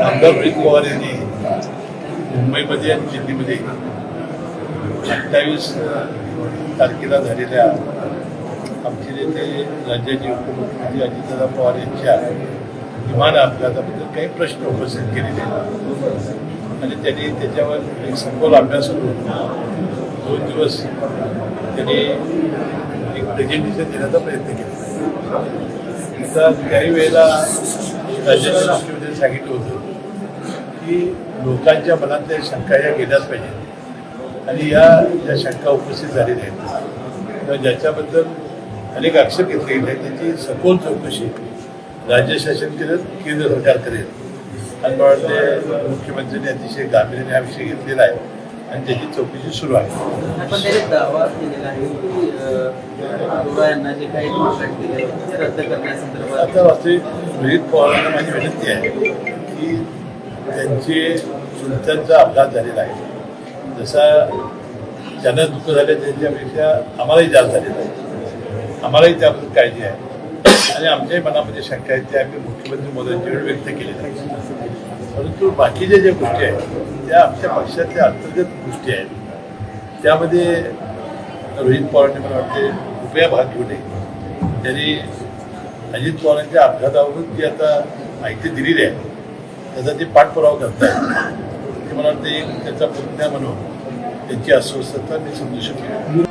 आमदार रोहित पवार यांनी मुंबईमध्ये आणि दिल्लीमध्ये अठ्ठावीस तारखेला झालेल्या आमचे नेते राज्याचे उपमुख्यमंत्री अजितदादा पवार यांच्या विमान अपघाताबद्दल काही प्रश्न उपस्थित केलेले आणि त्यांनी त्याच्यावर एक सखोल अभ्यास करून दोन दिवस त्यांनी एक प्रेझेंटेशन देण्याचा प्रयत्न केला. आता काही वेळेला राज्याच्या मुख्यमंत्र्यांनी सांगितलं होतं की लोकांच्या मनातल्या शंका या गेल्याच पाहिजेत. आणि या ज्या शंका उपस्थित झालेल्या आहेत किंवा ज्याच्याबद्दल अनेक आक्षेप घेतले गेले आहेत त्याची सखोल चौकशी राज्य शासन करेल केंद्र सरकार करेल. आणि मला वाटते मुख्यमंत्र्यांनी अतिशय गांभीर्याने हा विषय घेतलेला आहे आणि त्याची चौकशी सुरू आहे. पण त्याने दावा केलेला आहे की अ, अरोरा यांना जे काही कॉन्ट्रॅक्ट दिले ते रद्द करण्यासंदर्भात आता वास्तविक रोहित पवारांना माझी विनंती आहे की त्यांचे चुलत्यांचा अपघात झालेला आहे. जसा ज्यांना दुःख झाले त्यांच्यापेक्षा आम्हालाही जास्त झालेला आहे. आम्हालाही त्याबद्दल काळजी आहे. आणि आमच्याही मनामध्ये शंका आहेत त्या आम्ही मुख्यमंत्री मोदींच्याकडे व्यक्त केलेल्या आहेत परंतु बाकीच्या ज्या गोष्टी आहेत त्या आमच्या पक्षातल्या अंतर्गत गोष्टी आहेत. त्यामध्ये रोहित पवारांनी मला वाटते कृपया भाग घेऊ नये त्यांनी अजित पवारांच्या अपघातावरून जी आता माहिती दिलेली आहे. त्याचा ते पाठपुरावा करतात ते मला ते त्याचा पुतण्या म्हणून त्यांची अस्वस्थता मी समजू शकतो.